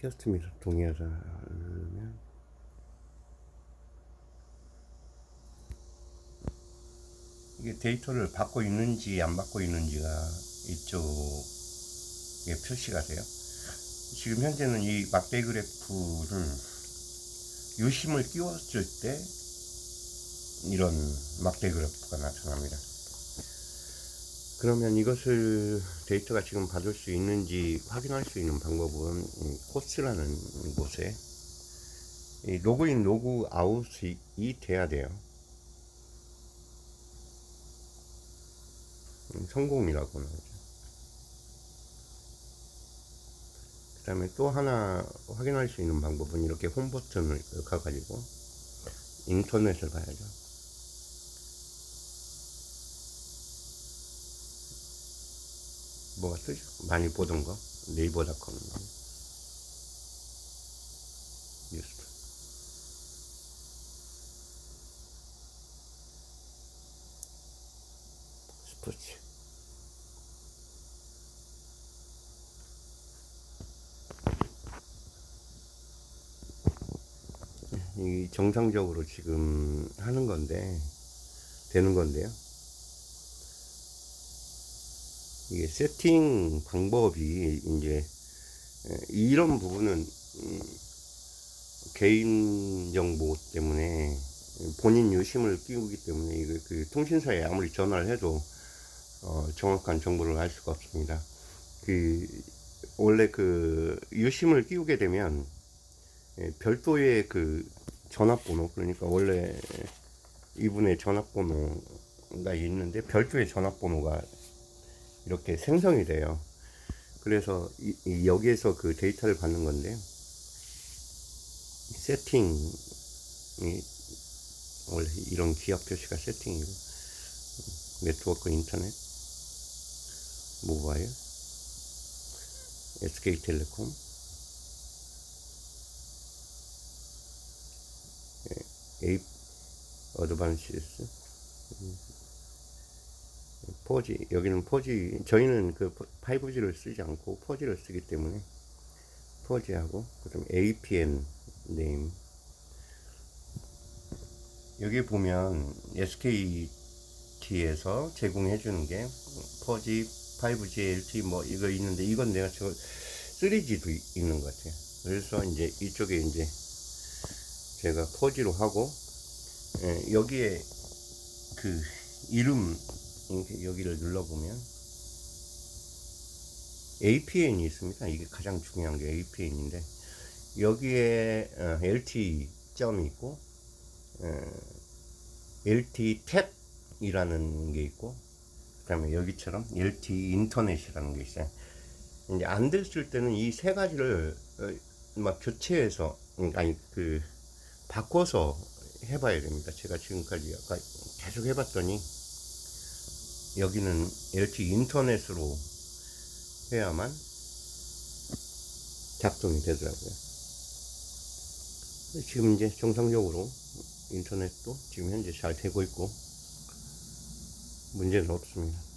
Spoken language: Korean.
켰습니다. 동의하자면 이게 데이터를 받고 있는지 안 받고 있는지가 이쪽에 표시가 돼요. 지금 현재는 이 막대 그래프를 유심을 끼웠을 때 이런 막대 그래프가 나타납니다. 그러면 이것을 데이터가 지금 받을 수 있는지 확인할 수 있는 방법은 이 코스라는 곳에 이 로그인 로그 아웃이 돼야 돼요. 음, 성공이라고 나오죠. 그 다음에 또 하나 확인할 수 있는 방법은 이렇게 홈 버튼을 가가지고 인터넷을 봐야죠. 뭐가 뜨죠? 많이 보던 거 네이버닷컴 뉴스 스포츠 이 정상적으로 지금 하는 건데 되는 건데요. 이게 세팅 방법이 이제 에, 이런 부분은 음, 개인 정보 때문에 본인 유심을 끼우기 때문에 그 통신사에 아무리 전화를 해도 어, 정확한 정보를 알 수가 없습니다. 그 원래 그 유심을 끼우게 되면 예, 별도의 그 전화번호 그러니까 원래 이분의 전화번호가 있는데 별도의 전화번호가 이렇게 생성이 돼요. 그래서 이, 이 여기에서 그 데이터를 받는 건데 세팅이 원래 이런 기압 표시가 세팅이고 네트워크 인터넷 모바일 SK텔레콤 에이 어드반시스 4G 여기는 4G 저희는 그 5G를 쓰지 않고 4G를 쓰기 때문에 4G하고 그다음 APN 네임 여기 보면 SKT에서 제공해 주는 게 4G, 5G, LTE 뭐 이거 있는데 이건 내가 저 3G도 있는 것 같아요. 그래서 이제 이쪽에 이제 제가 4G로 하고 예, 여기에 그 이름 여기를 눌러보면 APN이 있습니다. 이게 가장 중요한 게 APN인데 여기에 어, LTE 점이 있고 어, LTE 탭이라는 게 있고 그다음에 여기처럼 LTE 인터넷이라는 게 있어요. 이제 안 됐을 때는 이 세 가지를 어, 막 교체해서 음, 아니 그 바꿔서 해봐야 됩니다. 제가 지금까지 계속 해봤더니 여기는 LTE 인터넷으로 해야만 작동이 되더라고요. 지금 이제 정상적으로 인터넷도 지금 현재 잘 되고 있고 문제는 없습니다.